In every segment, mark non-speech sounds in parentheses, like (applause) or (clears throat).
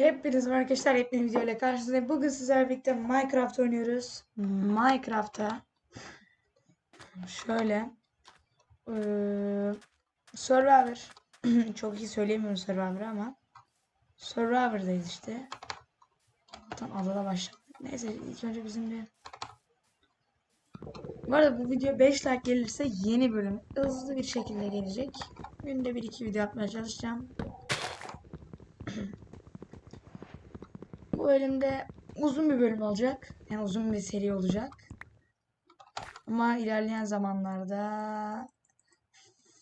Hepiniz merhaba arkadaşlar yepyeni video ile karşınızdayım. Bugün sizlerle birlikte Minecraft oynuyoruz. Minecraft'ta şöyle eee Survivor (clears throat) çok iyi söyleyemiyorum Survivor ama Survivor'dayız işte. Tam adada başladık. Neyse ilk önce bizim bir bu arada bu video 5 like gelirse yeni bölüm hızlı bir şekilde gelecek. Günde 1-2 video atmaya çalışacağım. (clears throat) Bu bölümde uzun bir bölüm olacak. Yani uzun bir seri olacak. Ama ilerleyen zamanlarda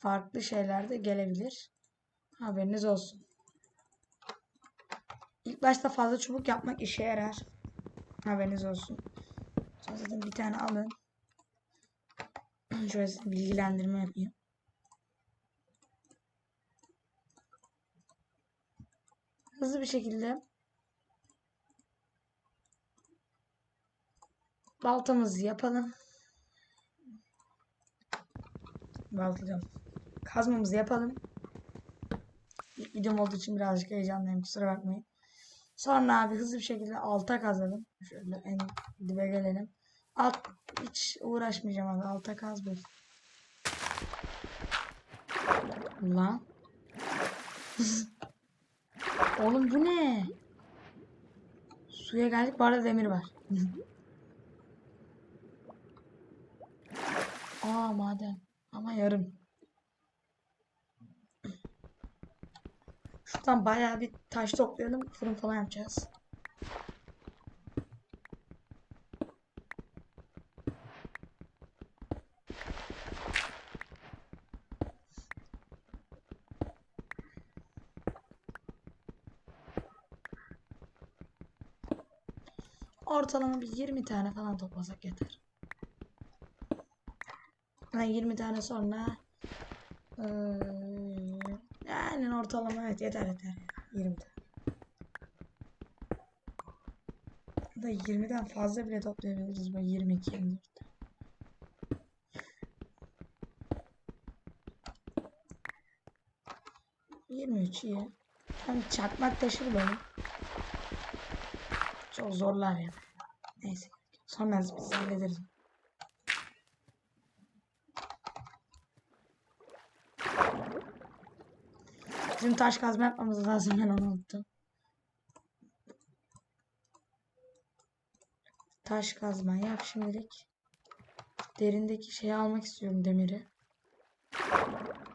farklı şeyler de gelebilir. Haberiniz olsun. İlk başta fazla çubuk yapmak işe yarar. Haberiniz olsun. Sonra bir tane alın. (clears throat) Şöyle size bilgilendirme yapayım. Hızlı bir şekilde baltamızı yapalım. Balta diyorum. Kazmamızı yapalım. İlk videom olduğu için birazcık heyecanlıyım kusura bakmayın. Sonra abi hızlı bir şekilde alta kazalım. Şöyle en dibe gelelim. Alt hiç uğraşmayacağım abi alta kaz bul. Ulan. (laughs) Oğlum bu ne? Suya geldik bu arada demir var. (laughs) Aa maden. Ama yarım. Şuradan bayağı bir taş toplayalım. Fırın falan yapacağız. Ortalama bir 20 tane falan toplasak yeter. Yani 20 tane sonra eee, yani ortalama evet yeter yeter. 20 tane. Da 20'den fazla bile toplayabiliriz. Böyle 22 24. Yirmi üç iyi. Hem çakmak taşır beni. Çok zorlar ya. Neyse. Sonra biz hallederiz. Bizim taş kazma yapmamız lazım ben onu unuttum. Taş kazma yap şimdilik. Derindeki şeyi almak istiyorum demiri.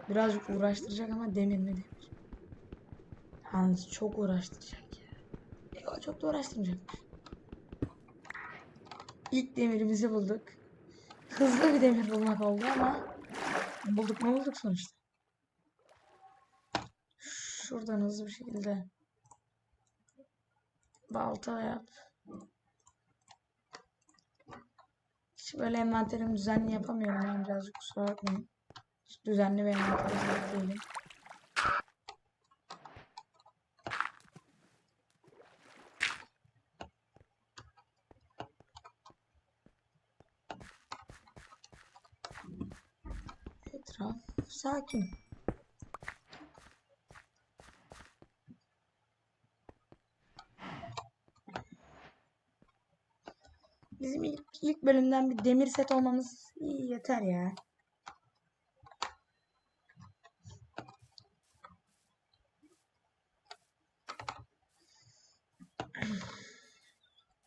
Birazcık uğraştıracak ama demir mi demir. Yalnız çok uğraştıracak ya. O çok da uğraştırmayacakmış. İlk demirimizi bulduk. Hızlı bir demir bulmak oldu ama bulduk mu bulduk sonuçta. Şuradan hızlı bir şekilde balta yap. Hiç böyle envanterimi düzenli yapamıyorum ben birazcık kusura bakmayın. Hiç düzenli bir envanter değilim. Etraf sakin. Bizim ilk, ilk bölümden bir demir set olmamız yeter ya.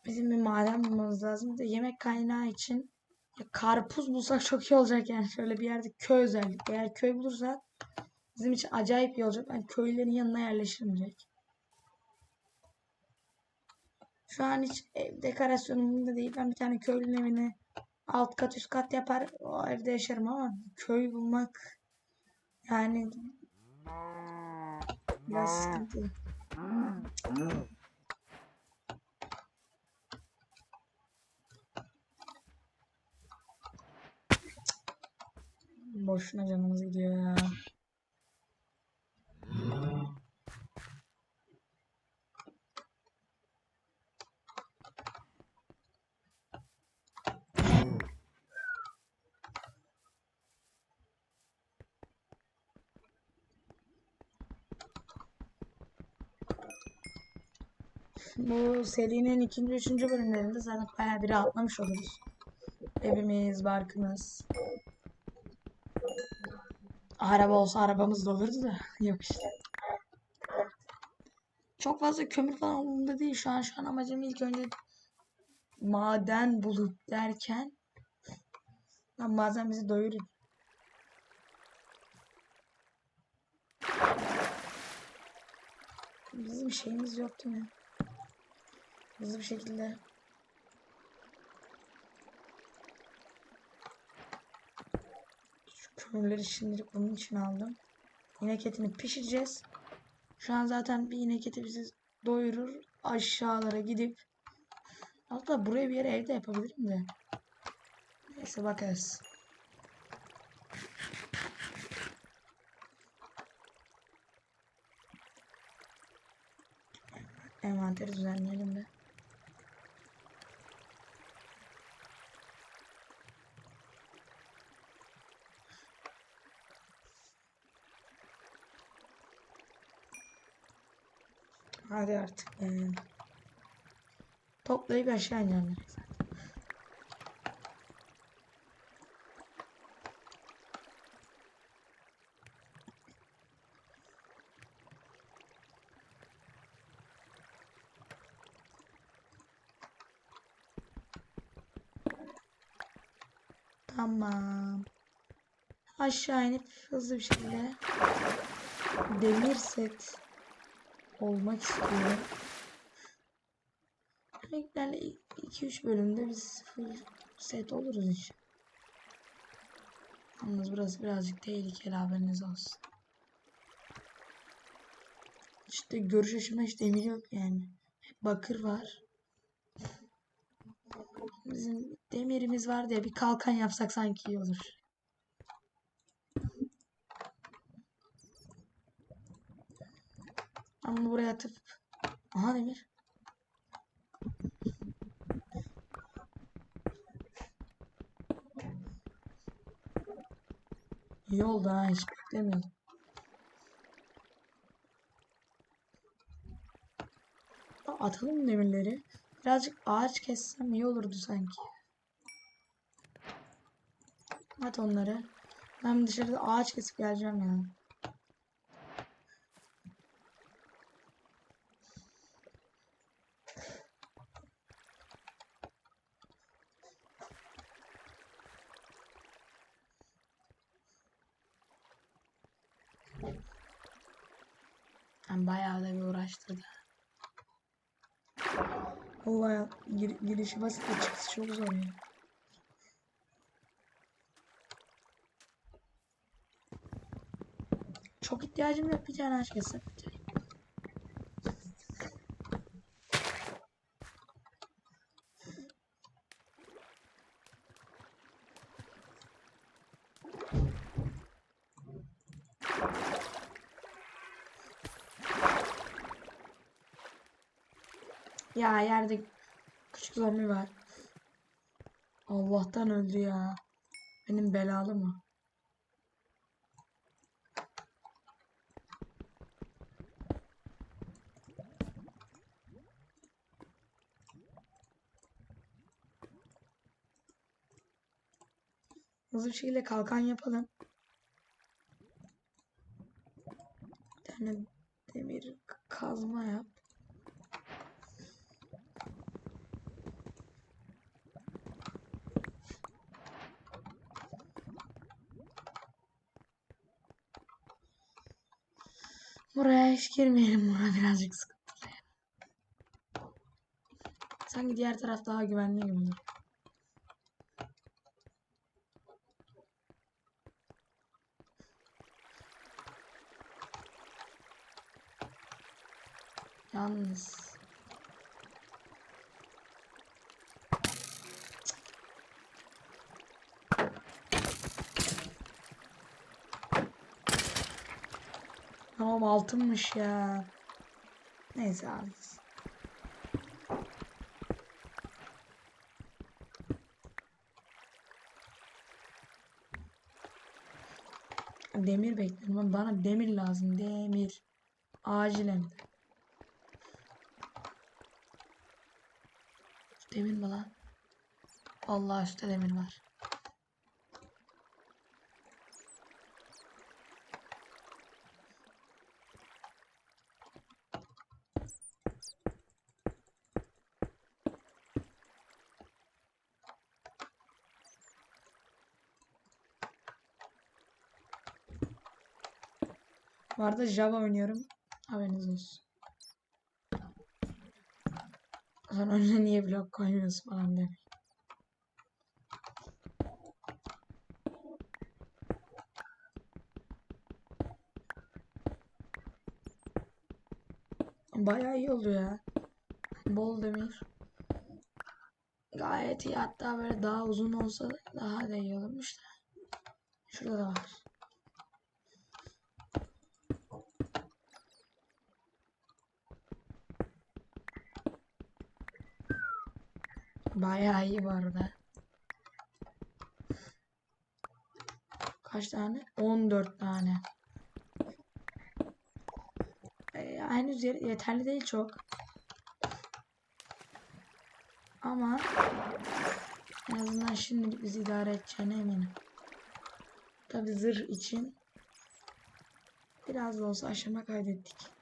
Bizim bir maden bulmamız lazım. De yemek kaynağı için ya karpuz bulsak çok iyi olacak yani. Şöyle bir yerde köy özellikle. Eğer köy bulursak bizim için acayip iyi olacak. Ben köylerin yanına yerleşirim direkt. Şu an hiç ev dekorasyonumda değil. Ben bir tane köylünün evini alt kat üst kat yapar. O evde yaşarım ama köy bulmak yani biraz sıkıntılı. Boşuna canımız gidiyor ya. Bu serinin ikinci, üçüncü bölümlerinde zaten bayağı bir rahatlamış oluruz. Evimiz, barkımız. Araba olsa arabamız da olurdu da. Yok işte. Çok fazla kömür falan umurumda değil. Şu an şu an amacım ilk önce maden bulup derken Lan bazen bizi doyurur. Bizim şeyimiz yoktu mu? Hızlı bir şekilde şu kömürleri şimdilik bunun için aldım. İnek etini pişireceğiz. Şu an zaten bir inek eti bizi doyurur. Aşağılara gidip Hatta buraya bir yere evde yapabilirim de. Neyse bakarız. Envanteri düzenleyelim de. Hadi artık. Yani. Toplayıp aşağı ineceğim. Tamam. Aşağı inip hızlı bir şekilde demir set olmak istiyorum. Renklerle 2-3 bölümde biz full set oluruz inşallah. Yalnız burası birazcık tehlikeli haberiniz olsun. İşte görüş açımda hiç demir yok yani. Hep bakır var. Bizim demirimiz var diye bir kalkan yapsak sanki iyi olur. Ama buraya atıp Aha demir. İyi oldu ha hiç beklemiyordum. Atalım demirleri. Birazcık ağaç kessem iyi olurdu sanki. At onları. Ben dışarıda ağaç kesip geleceğim ya. Ben bayağı da bir uğraştırdı. Vallahi gir girişi basit çıkışı çok zor ya. Çok ihtiyacım yok bir tane aç Ya yerde küçük zombi var. Allah'tan öldü ya. Benim belalı mı? Hızlı bir şekilde kalkan yapalım. Bir tane demir kazma yap. Buraya hiç girmeyelim. (laughs) Bura birazcık sıkıntılı. ya. Sanki diğer taraf daha güvenli gibi. Yalnız. Tamam altınmış ya. Neyse abi. Demir bekliyorum. Bana demir lazım. Demir. Acilen. demir mi lan? Allah üstte demir var. Arada Java oynuyorum. Haberiniz olsun. Sen önüne niye blok koymuyorsun falan demeyin. Bayağı iyi oluyor ya. Bol demir. Gayet iyi. Hatta böyle daha uzun olsa daha da iyi olurmuş da. Şurada da var. Bayağı iyi bu arada. Kaç tane? 14 tane. Ee, henüz ye- yeterli değil çok. Ama en azından şimdilik bizi idare edeceğine eminim. Tabi zırh için biraz da olsa aşama kaydettik.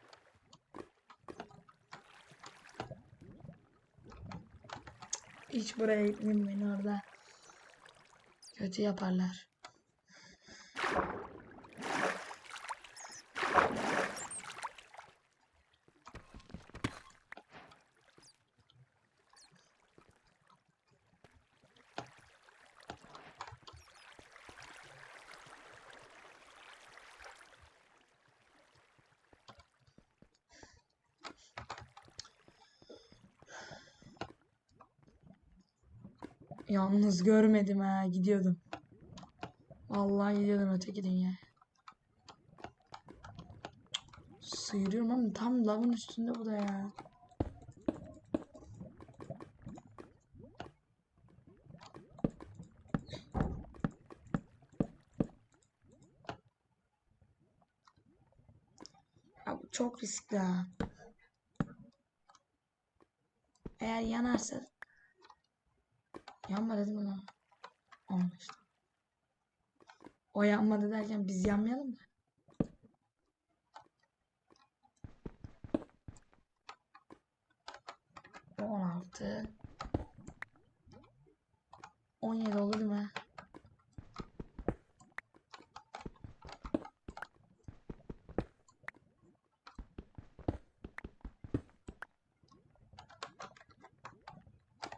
Hiç buraya gitmeyeyim beni orada. Kötü yaparlar. Yalnız görmedim ha gidiyordum. Vallahi gidiyordum öteki dünyaya. Sıyırıyorum ama tam lavın üstünde bu da ya. Ya çok riskli ha. Eğer yanarsa Yanma dedim ona. Olmaz. O yanmadı derken biz yanmayalım da. On altı. On yedi olur değil mi?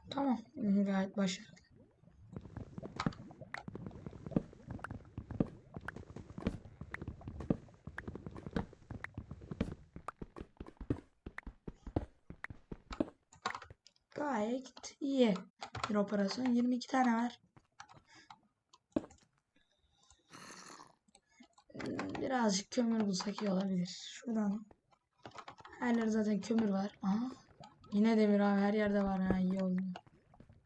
Tamam. Gayet başarılı. Gayet iyi bir operasyon. 22 tane var. Birazcık kömür bulsak iyi olabilir. Şuradan. Her yerde zaten kömür var. Aha. Yine demir abi her yerde var ha iyi oldu.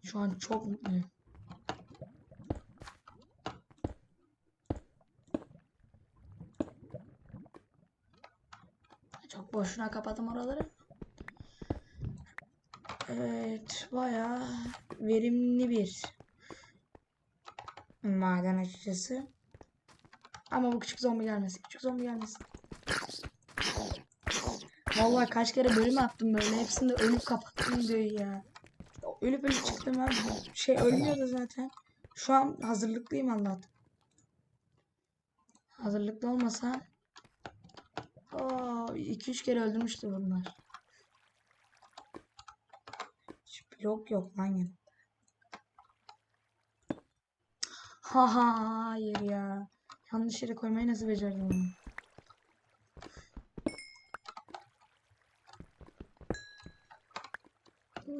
Şu an çok mutluyum. Çok boşuna kapattım oraları. Evet, bayağı verimli bir maden açıkçası. Ama bu küçük zombi gelmesin. Küçük zombi gelmesin. Vallahi kaç kere bölüm attım böyle. Hepsinde ölüp kapattım diyor ya. Ölüp ölüp çıktım abi. Şey ölmüyordu zaten. Şu an hazırlıklıyım Allah'tan. Hazırlıklı olmasa 2-3 kere öldürmüştü bunlar. Hiç blok yok lan yanımda. Ha ha hayır ya. Yanlış yere koymayı nasıl becerdim onu?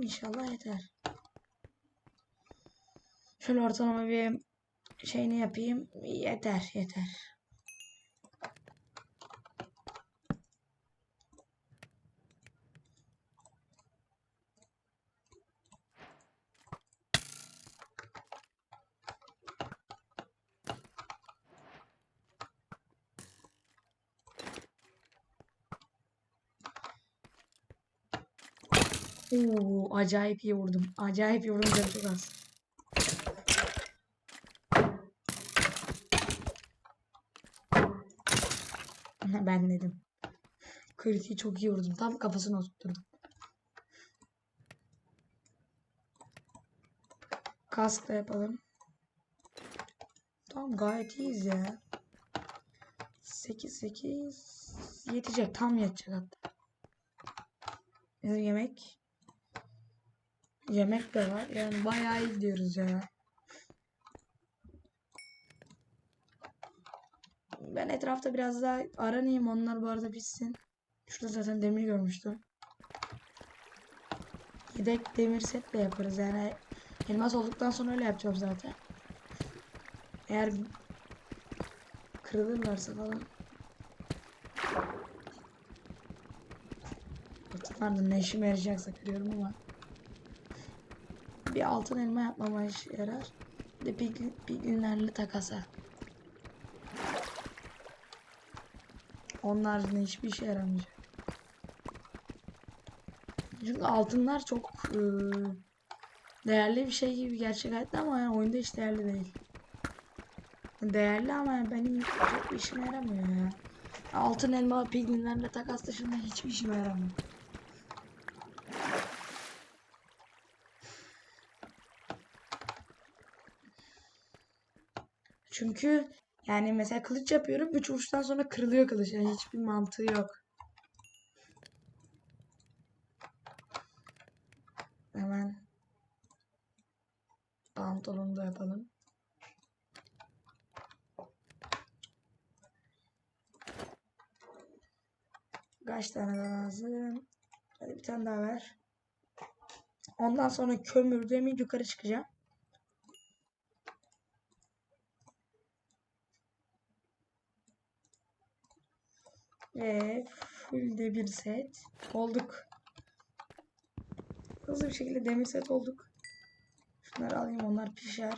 İnşallah yeter. Şöyle ortalama bir şeyini yapayım. Yeter yeter. Oo, acayip iyi vurdum. Acayip iyi çok az. Ben dedim. Kritiği çok iyi vurdum. Tam kafasına oturtturdum. Kask da yapalım. Tamam gayet iyiyiz ya. 8 8 yetecek. Tam yetecek hatta. Bizim yemek yemek de var. Yani bayağı iyi gidiyoruz ya. Ben etrafta biraz daha aranayım. Onlar bu arada bitsin. Şurada zaten demir görmüştüm. Yedek demir set de yaparız. Yani elmas olduktan sonra öyle yapacağım zaten. Eğer kırılırlarsa falan. Artık ne işime yarayacaksa kırıyorum ama. Bir altın elma yapmama işe yarar. De bir, bir günlerle takasa. Onun haricinde hiçbir işe yaramayacak. Çünkü altınlar çok eee, değerli bir şey gibi gerçek hayatta ama yani oyunda hiç değerli değil. Değerli ama yani benim çok işime yaramıyor ya. Altın elma pigminlerle takas dışında hiçbir işime yaramıyor. Çünkü yani mesela kılıç yapıyorum. Üç vuruştan sonra kırılıyor kılıç. Yani hiçbir mantığı yok. Hemen pantolonu da yapalım. Kaç tane daha lazım? Hadi bir tane daha ver. Ondan sonra kömür, demir yukarı çıkacağım. Ve full de bir set olduk. Hızlı bir şekilde demir set olduk. Şunları alayım onlar pişer.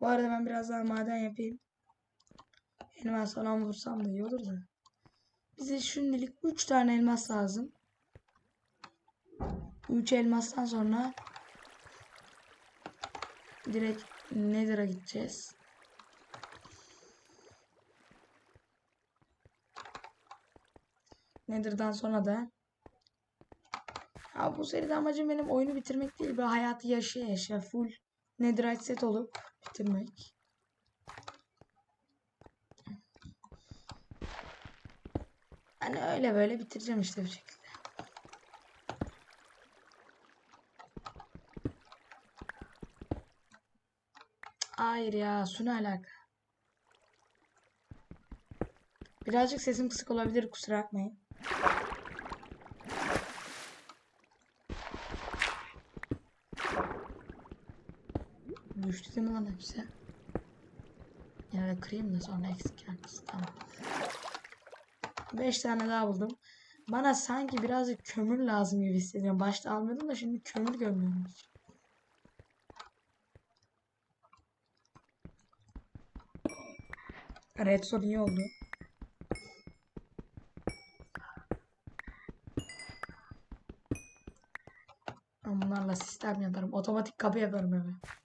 Bu arada ben biraz daha maden yapayım. Elmas falan vursam da iyi olur da. Bize şimdilik 3 tane elmas lazım. 3 elmastan sonra direkt Nether'a gideceğiz. Nether'dan sonra da ya bu seride amacım benim oyunu bitirmek değil. Böyle hayatı yaşaya yaşa full Netherite set olup bitirmek. Hani öyle böyle bitireceğim işte bir şekilde. Hayır ya su ne alaka? Birazcık sesim kısık olabilir kusura bakmayın. Düştü değil mi lan hepsi? Yani kırayım da sonra eksik gelmesin. Tamam. 5 tane daha buldum. Bana sanki birazcık kömür lazım gibi hissediyorum. Başta almıyordum da şimdi kömür görmüyorum. Redstone iyi oldu. Bunlarla sistem yaparım. Otomatik kapı yaparım eve.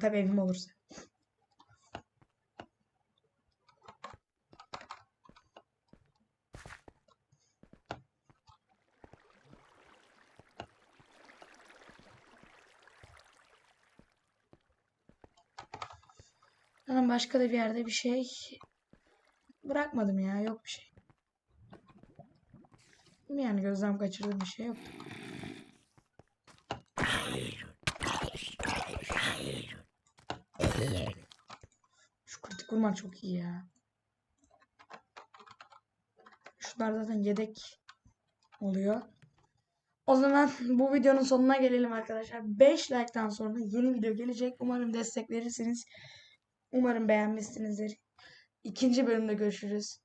Tabii evim olursa. Ben başka da bir yerde bir şey bırakmadım ya. Yok bir şey. Yani gözlem kaçırdığım bir şey yok. Şu kritik vurmak çok iyi ya. Şunlar zaten yedek oluyor. O zaman (laughs) bu videonun sonuna gelelim arkadaşlar. 5 like'tan sonra yeni video gelecek. Umarım destek verirsiniz. Umarım beğenmişsinizdir. İkinci bölümde görüşürüz.